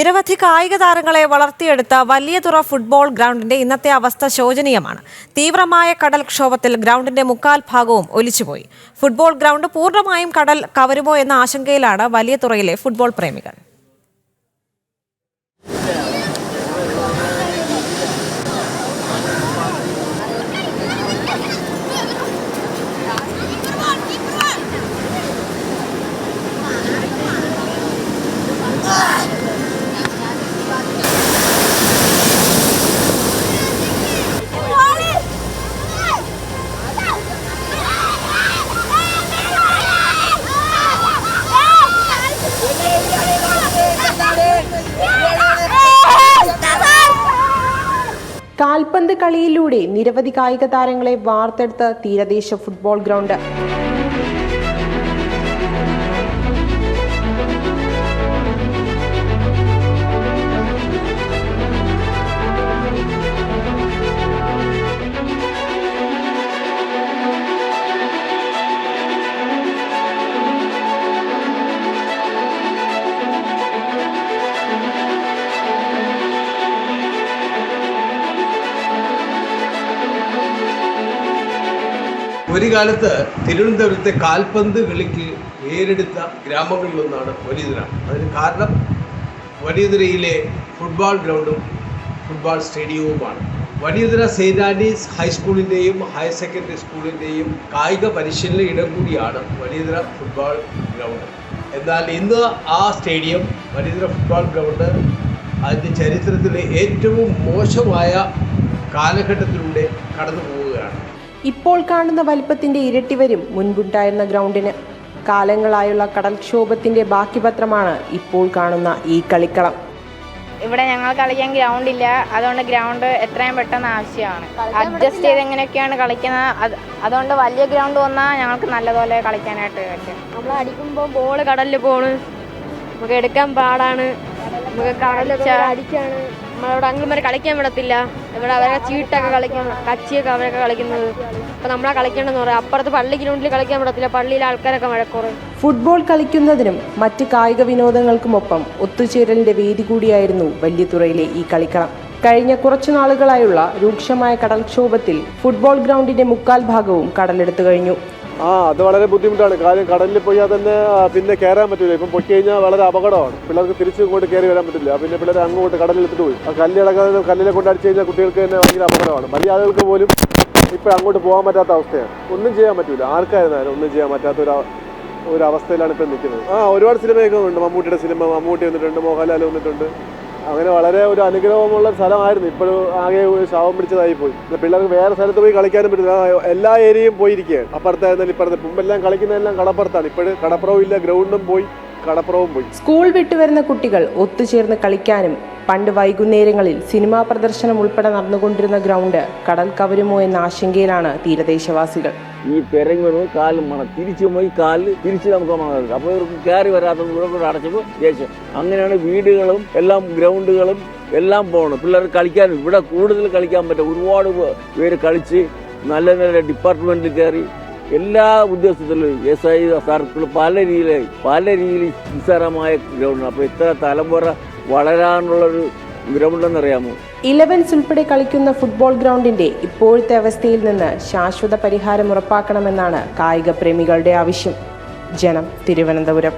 നിരവധി കായിക താരങ്ങളെ വളർത്തിയെടുത്ത വലിയതുറ ഫുട്ബോൾ ഗ്രൗണ്ടിന്റെ ഇന്നത്തെ അവസ്ഥ ശോചനീയമാണ്. തീവ്രമായ കടൽക്ഷോഭത്തിൽ ഗ്രൗണ്ടിന്റെ മുക്കാൽ ഭാഗവും ഒലിച്ചുപോയി. ഫുട്ബോൾ ഗ്രൗണ്ട് പൂർണമായും കടൽ കവരുമോ എന്ന ആശങ്കയിലാണ് വലിയതുറയിലെ ഫുട്ബോൾ പ്രേമികൾ. കാൽപന്ത് കളിയിലൂടെ നിരവധി കായിക താരങ്ങളെ വാർത്തെടുത്ത തീരദേശ ഫുട്ബോൾ ഗ്രൗണ്ട്. ഒരു കാലത്ത് തിരുവനന്തപുരത്തെ കാൽപന്ത് കളിക്ക് പേരെടുത്ത ഗ്രാമങ്ങളിലൊന്നാണ് വലിയതുര അതിന് കാരണം വലിയതുരയിലെ ഫുട്ബോൾ ഗ്രൗണ്ടും ഫുട്ബോൾ സ്റ്റേഡിയവുമാണ്. വലിയതുര സെയിന്റ് ആൻഡീസ് ഹൈസ്കൂളിന്റെയും ഹയർ സെക്കൻഡറി സ്കൂളിന്റെയും കായിക പരിശീലന ഇടം കൂടിയാണ് വലിയതുര ഫുട്ബോൾ ഗ്രൗണ്ട്. എന്നാൽ ഇന്ന് ആ സ്റ്റേഡിയം വലിയതുര ഫുട്ബോൾ ഗ്രൗണ്ട് അതിന്റെ ചരിത്രത്തിലെ ഏറ്റവും മോശമായ കാലഘട്ടത്തിലൂടെ കടന്നു പോവുകയാണ് ഇപ്പോൾ കാണുന്ന വലിപ്പത്തിന്റെ ഇരട്ടി വരും മുൻപുണ്ടായിരുന്ന ഗ്രൗണ്ടിന്. കാലങ്ങളായുള്ള കടൽക്ഷോഭത്തിന്റെ ബാക്കിപത്രമാണ് ഇപ്പോൾ കാണുന്ന ഈ കളിക്കളം. ഇവിടെ ഞങ്ങൾ കളിക്കാൻ ഗ്രൗണ്ട് ഇല്ല അതുകൊണ്ട് ഗ്രൗണ്ട് എത്രയും പെട്ടെന്ന് ആവശ്യമാണ്. അഡ്ജസ്റ്റ് ചെയ്ത് എങ്ങനെയൊക്കെയാണ് കളിക്കുന്നത്? അത് അതുകൊണ്ട് വലിയ ഗ്രൗണ്ട് വന്നാൽ ഞങ്ങൾക്ക് നല്ലതുപോലെ കളിക്കാനായിട്ട് പറ്റും. നമ്മൾ അടിക്കുമ്പോൾ ബോൾ കടലിൽ പോണ്. നമുക്ക് എടുക്കാൻ പാടാണ്. നമുക്ക് നമ്മളവിടെ അങ്ങനെ കളിക്കാൻ വിടത്തില്ല. ഇവിടെ അവരെ ചീട്ടൊക്കെ കളിക്കാൻ കച്ചിയൊക്കെ അവരൊക്കെ കളിക്കുന്നത്. അപ്പൊ നമ്മളെ കളിക്കണമെന്ന് പറയാം. അപ്പുറത്ത് പള്ളി ഗ്രൗണ്ടിൽ കളിക്കാൻ വിടത്തില്ല. പള്ളിയിലെ ആൾക്കാരൊക്കെ മഴക്കുറയും ഫുട്ബോൾ കളിക്കുന്നതിനും മറ്റ് കായിക വിനോദങ്ങൾക്കുമൊപ്പം ഒത്തുചേരലിന്റെ വേദി കൂടിയായിരുന്നു വല്യതുറയിലെ ഈ കളിക്കളം. കഴിഞ്ഞ കുറച്ചു നാളുകളായുള്ള രൂക്ഷമായ കടൽക്ഷോഭത്തിൽ ഫുട്ബോൾ ഗ്രൗണ്ടിന്റെ മുക്കാൽ ഭാഗവും കടലെടുത്തു കഴിഞ്ഞു. ആ അത് വളരെ ബുദ്ധിമുട്ടാണ്. കാര്യം കടലിൽ പോയാൽ തന്നെ പിന്നെ കയറാൻ പറ്റില്ല ഇപ്പം പൊക്കി കഴിഞ്ഞാൽ വളരെ അപകടമാണ്. പിള്ളേർക്ക് തിരിച്ച് ഇങ്ങോട്ട് കയറി വരാൻ പറ്റില്ല. പിന്നെ പിള്ളേർ അങ്ങോട്ട് കടലിൽ എടുത്തിട്ട് പോയി. ആ കല്ലിളക്കാതെ കല്ലിലെ കൊണ്ട് അടിച്ചു കഴിഞ്ഞാൽ കുട്ടികൾക്ക് തന്നെ ഭയങ്കര അപകടമാണ്. വലിയ ആളുകൾക്ക് പോലും ഇപ്പം അങ്ങോട്ട് പോകാൻ പറ്റാത്ത അവസ്ഥയാണ്. ഒന്നും ചെയ്യാൻ പറ്റില്ല ആർക്കായിരുന്നാലും ഒന്നും ചെയ്യാൻ പറ്റാത്ത ഒരു ഒരു അവസ്ഥയിലാണ് ഇപ്പം നിൽക്കുന്നത്. ആ ഒരുപാട് സിനിമയൊക്കെ ഉണ്ട് മമ്മൂട്ടിയുടെ സിനിമ മമ്മൂട്ടി വന്നിട്ടുണ്ട് മോഹൻലാൽ വന്നിട്ടുണ്ട്. അങ്ങനെ വളരെ ഒരു അനുഗ്രഹമുള്ള സ്ഥലമായിരുന്നു. ഇപ്പോഴും ആകെ ശവം പിടിച്ചതായി പോയി. പിള്ളേർക്ക് വേറെ സ്ഥലത്ത് പോയി കളിക്കാനും പറ്റില്ല. എല്ലാ ഏരിയയും പോയിരിക്കുകയാണ്. അപ്പുറത്തായിരുന്നാലും ഇപ്പുറത്തെ മുമ്പെല്ലാം കളിക്കുന്നതെല്ലാം കടപ്പുറത്താണ്. ഇപ്പോഴും കടപ്പുറവും ഇല്ല ഗ്രൗണ്ടും പോയി കടപ്പുറവും പോയി. സ്കൂൾ വിട്ടുവരുന്ന കുട്ടികൾ ഒത്തുചേർന്ന് കളിക്കാനും പണ്ട് വൈകുന്നേരങ്ങളിൽ സിനിമാ പ്രദർശനം ഉൾപ്പെടെ നടന്നുകൊണ്ടിരുന്ന ഗ്രൗണ്ട് കടൽ കവരുമോ എന്ന ആശങ്കയിലാണ് തീരദേശവാസികൾ. ഈ പെരങ്ങി കാലും തിരിച്ചു പോയി കാൽ തിരിച്ച് നമുക്ക് അപ്പോൾ ഇവർക്ക് കയറി വരാത്തത് ഇവിടെ കൂടെ അടച്ചപ്പോൾ ദേഷ്യം. അങ്ങനെയാണ് വീടുകളും എല്ലാം ഗ്രൗണ്ടുകളും എല്ലാം പോകണം പിള്ളേർ കളിക്കാൻ ഇവിടെ കൂടുതൽ കളിക്കാൻ പറ്റും. ഒരുപാട് പേര് കളിച്ച് നല്ല നല്ല ഡിപ്പാർട്ട്മെന്റിൽ കയറി എല്ലാ ഉദ്യോഗസ്ഥത്തിലും എസ് ഐ സർക്കിൾ പല രീതിയിലായി പല രീതിയിൽ നിസ്സാരമായ ഗ്രൗണ്ട്. അപ്പോൾ ഇത്ര തലമുറ വളരാനുള്ളൊരു വിരമുണ്ടെന്നറിയാമോ ഇലവൻസ് ഉൾപ്പെടെ കളിക്കുന്ന ഫുട്ബോൾ ഗ്രൗണ്ടിന്റെ ഇപ്പോഴത്തെ അവസ്ഥയിൽ നിന്ന് ശാശ്വത പരിഹാരം ഉറപ്പാക്കണമെന്നാണ് കായിക പ്രേമികളുടെ ആവശ്യം. ജനം തിരുവനന്തപുരം.